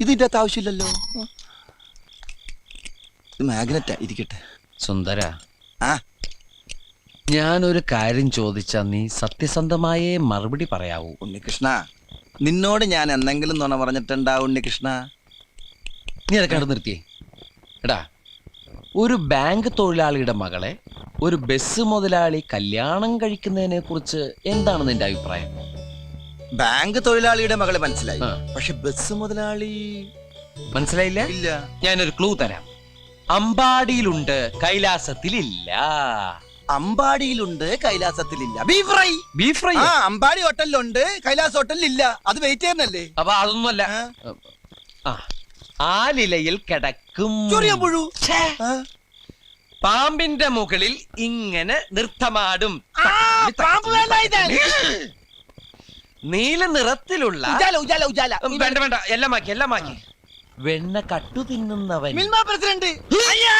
ഇത് ഇതിന്റെ അകത്ത് ആവശ്യമില്ലല്ലോ ഇത് മാഗ്നറ്റാ ഇരിക്കട്ടെ. സുന്ദര. ആ. ഞാനൊരു കാര്യം ചോദിച്ചാ നീ സത്യസന്ധമായേ മറുപടി പറയാവൂ. ഉണ്ണികൃഷ്ണ നിന്നോട് ഞാൻ എന്തെങ്കിലും നുണ പറഞ്ഞിട്ടുണ്ടാവും ഉണ്ണികൃഷ്ണ? നീ അതൊക്കെ അവിടെ നിർത്തിയേ. എടാ ഒരു ബാങ്ക് തൊഴിലാളിയുടെ മകളെ ഒരു ബസ് മുതലാളി കല്യാണം കഴിക്കുന്നതിനെ കുറിച്ച് എന്താണ് നിന്റെ അഭിപ്രായം? ബാങ്ക് തൊഴിലാളിയുടെ മകളെ മനസ്സിലായി. പക്ഷെ ബസ് മുതലാളി മനസ്സിലായില്ല? ഇല്ല. ഞാനൊരു ക്ലൂ തരാം. അമ്പാടിയിലുണ്ട് കൈലാസത്തിലില്ല. അമ്പാടിയിലുണ്ട് കൈലാസത്തിലില്ല. ബീഫ് ഫ്രൈ ബീഫ് ഫ്രൈ ആ അമ്പാടി ഹോട്ടലിലുണ്ട് കൈലാസ് ഹോട്ടലിലില്ല. അത് വെയിറ്റ് ചെയ്യുന്നല്ലേ അപ്പൊ അതൊന്നുമല്ല. ആ. ആലിലയിൽ കിടക്കും. ചെറിയ പുഴു. പാമ്പിന്റെ മുകളിൽ ഇങ്ങനെ നൃത്തമാടും. നീല നിറത്തിലുള്ള ഉജാല ഉജാല ഉജാല. വേണ്ട വേണ്ട. എല്ലാം മാക്കി എല്ലാം മാക്കി വെണ്ണ കട്ടു തിന്നുന്നവൻ. മിൽമ പ്രസിഡന്റ്. അയ്യാ